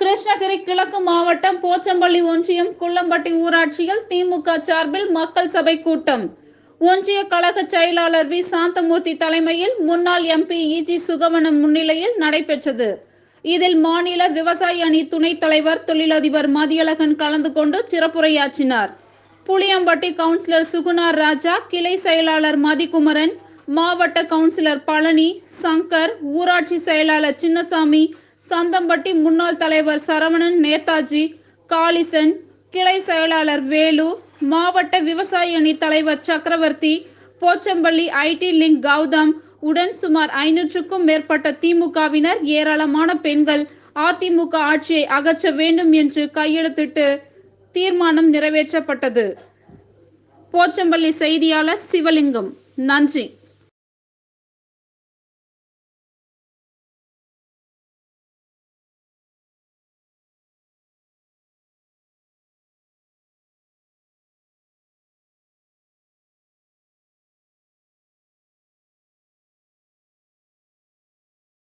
கிருஷ்ணகிரி கிழக்கு மாவட்டம் போச்சம்பள்ளி ஒன்றியம் குள்ளம்பட்டி ஊராட்சியில் திமுக சார்பில் மக்கள் சபை கூட்டம். ஒன்றிய கழக செயலாளர் வி. சாந்தமூர்த்தி தலைமையில் முன்னாள் எம்பி இஜி சுகவனம் முன்னிலையில் நடைபெற்றது. இதில் மாநில விவசாய அணி துணைத் தலைவர் தொழிலதிபர் மதியழகன் கலந்து கொண்டு சிறப்புரையாற்றினார். புளியம்பட்டி கவுன்சிலர் சுகுணார் ராஜா கிளை செயலாளர் மதிக்குமரன் மாவட்ட கவுன்சிலர் பழனி சங்கர் ஊராட்சி செயலாளர் சின்னசாமி சந்தம்பட்டி முன்னாள் தலைவர் சரவணன் நேதாஜி காளிசன் கிளை செயலாளர் வேலு மாவட்ட விவசாய அணி தலைவர் சக்கரவர்த்தி போச்சம்பள்ளி ஐடி லிங்க் கௌதம் உடன் சுமார் ஐநூற்றுக்கும் மேற்பட்ட திமுகவினர் ஏராளமான பெண்கள் அதிமுக ஆட்சியை அகற்ற வேண்டும் என்று கையெழுத்திட்டு தீர்மானம் நிறைவேற்றப்பட்டது. போச்சம்பள்ளி செய்தியாளர் சிவலிங்கம். நன்றி.